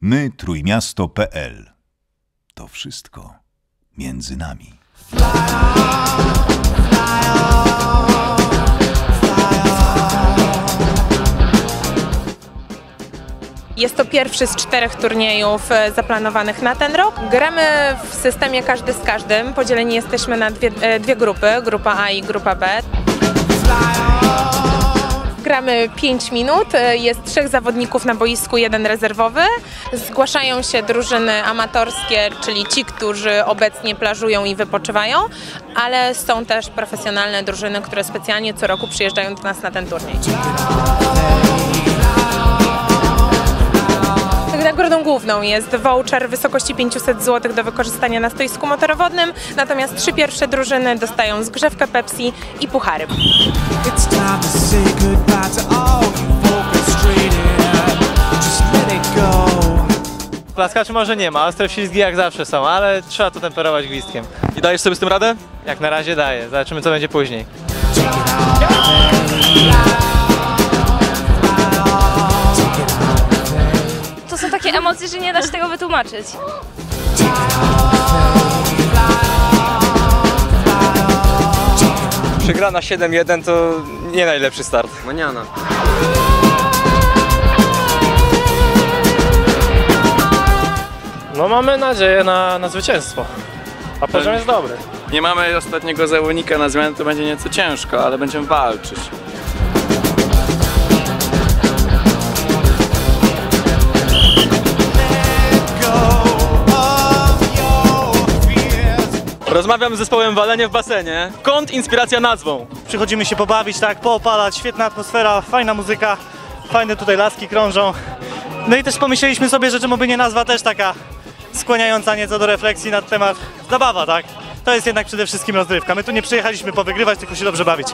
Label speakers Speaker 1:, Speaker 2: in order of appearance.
Speaker 1: My trójmiasto.pl To wszystko między nami.
Speaker 2: Jest to pierwszy z czterech turniejów e, zaplanowanych na ten rok. Gramy w systemie każdy z każdym. Podzieleni jesteśmy na dwie, e, dwie grupy, grupa A i grupa B. Gramy 5 minut, e, jest trzech zawodników na boisku, jeden rezerwowy. Zgłaszają się drużyny amatorskie, czyli ci, którzy obecnie plażują i wypoczywają, ale są też profesjonalne drużyny, które specjalnie co roku przyjeżdżają do nas na ten turniej. Nagrodą główną jest voucher w wysokości 500 zł do wykorzystania na stoisku motorowodnym, natomiast trzy pierwsze drużyny dostają zgrzewkę Pepsi i puchary.
Speaker 3: Klaskaczy może nie ma, ostre wślizgi jak zawsze są, ale trzeba to temperować gwizdkiem.
Speaker 4: I dajesz sobie z tym radę?
Speaker 3: Jak na razie daję, zobaczymy co będzie później.
Speaker 5: To są takie emocje, że nie da się tego wytłumaczyć.
Speaker 4: Przegrana 7-1 to nie najlepszy start.
Speaker 6: Maniana.
Speaker 3: No mamy nadzieję na, na zwycięstwo, a poziom jest dobry.
Speaker 6: Nie mamy ostatniego zawodnika na zmianę, to będzie nieco ciężko, ale będziemy walczyć.
Speaker 4: Rozmawiam z zespołem Walenie w basenie. Kąt inspiracja nazwą.
Speaker 3: Przychodzimy się pobawić, tak, poopalać, świetna atmosfera, fajna muzyka, fajne tutaj laski krążą. No i też pomyśleliśmy sobie, że czemu by nie nazwa też taka skłaniająca nieco do refleksji na temat zabawa, tak? To jest jednak przede wszystkim rozrywka. My tu nie przyjechaliśmy powygrywać, tylko się dobrze bawić.